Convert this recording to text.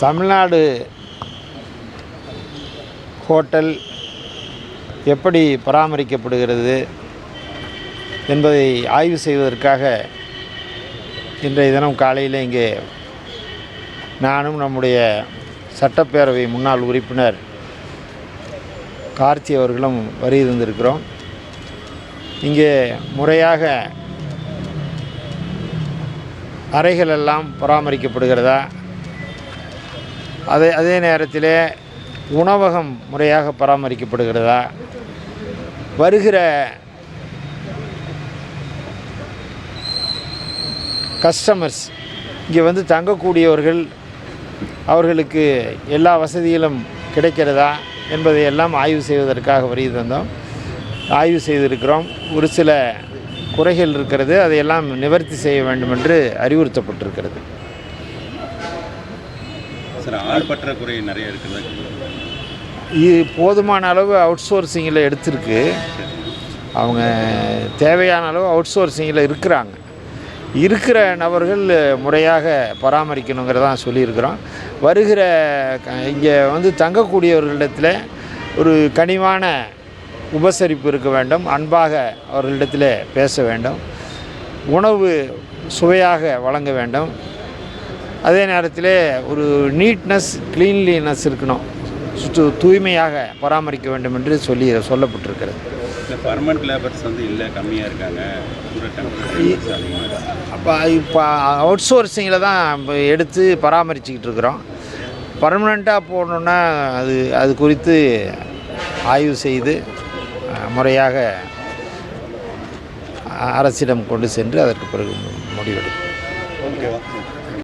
Tamil Nadu hotel எப்படி பராமரிக்கப்படுகிறது என்பதை ஆய்வு செய்வதற்காக இன்றைய தினம் காலையில் இங்கே நானும் நம்முடைய சட்டப்பேரவை முன்னாள் உறுப்பினர் கார்த்தி அவர்களும் வரி இருந்திருக்கிறோம் இங்கே முறையாக அறைகள் எல்லாம் பராமரிக்கப்படுகிறதா? அதே அதே நேரத்தில் உணவகம் முறையாக பராமரிக்கப்படுகிறதா? வருகிற கஸ்டமர்ஸ் இங்கே வந்து தங்கக்கூடியவர்கள் அவர்களுக்கு எல்லா வசதிகளும் கிடைக்கிறதா என்பதை எல்லாம் ஆய்வு செய்வதற்காக வருகை தந்தோம். ஆய்வு செய்திருக்கிறோம். ஒரு சில குறைகள் இருக்கிறது. அதையெல்லாம் நிவர்த்தி செய்ய வேண்டும் என்று அறிவுறுத்தப்பட்டிருக்கிறது. சார் ஆள் பற்றாக்குறை நிறைய இருக்குதா. இது போதுமான அளவு அவுட் சோர்சிங்கில் எடுத்திருக்கு. அவங்க தேவையான அளவு அவுட் சோர்சிங்கில் இருக்கிறாங்க. இருக்கிற நபர்கள் முறையாக பராமரிக்கணுங்கிறதான் சொல்லியிருக்கிறோம். வருகிற இங்கே வந்து தங்கக்கூடியவர்களிடத்தில் ஒரு கனிவான உபசரிப்பு இருக்க வேண்டும். அன்பாக அவர்களிடத்தில் பேச வேண்டும். உணவு சுவையாக வழங்க வேண்டும். அதே நேரத்தில் ஒரு நீட்னஸ் க்ளீன்லினஸ் இருக்கணும். சுற்று தூய்மையாக பராமரிக்க வேண்டும் என்று சொல்லி சொல்லப்பட்டிருக்கிறது. இல்லை பர்மனெண்ட் லேபர்ஸ் வந்து இல்லை கம்மியாக இருக்காங்க. அப்போ இப்போ அவுட் சோர்சிங்கில் தான் எடுத்து பராமரிச்சுக்கிட்டு இருக்கிறோம். பர்மனெண்ட்டாக போடணுன்னா அது அது குறித்து ஆய்வு செய்து முறையாக அரசிடம் கொண்டு சென்று அதற்கு பிறகு முடிவெடுக்கும் ஓகேவா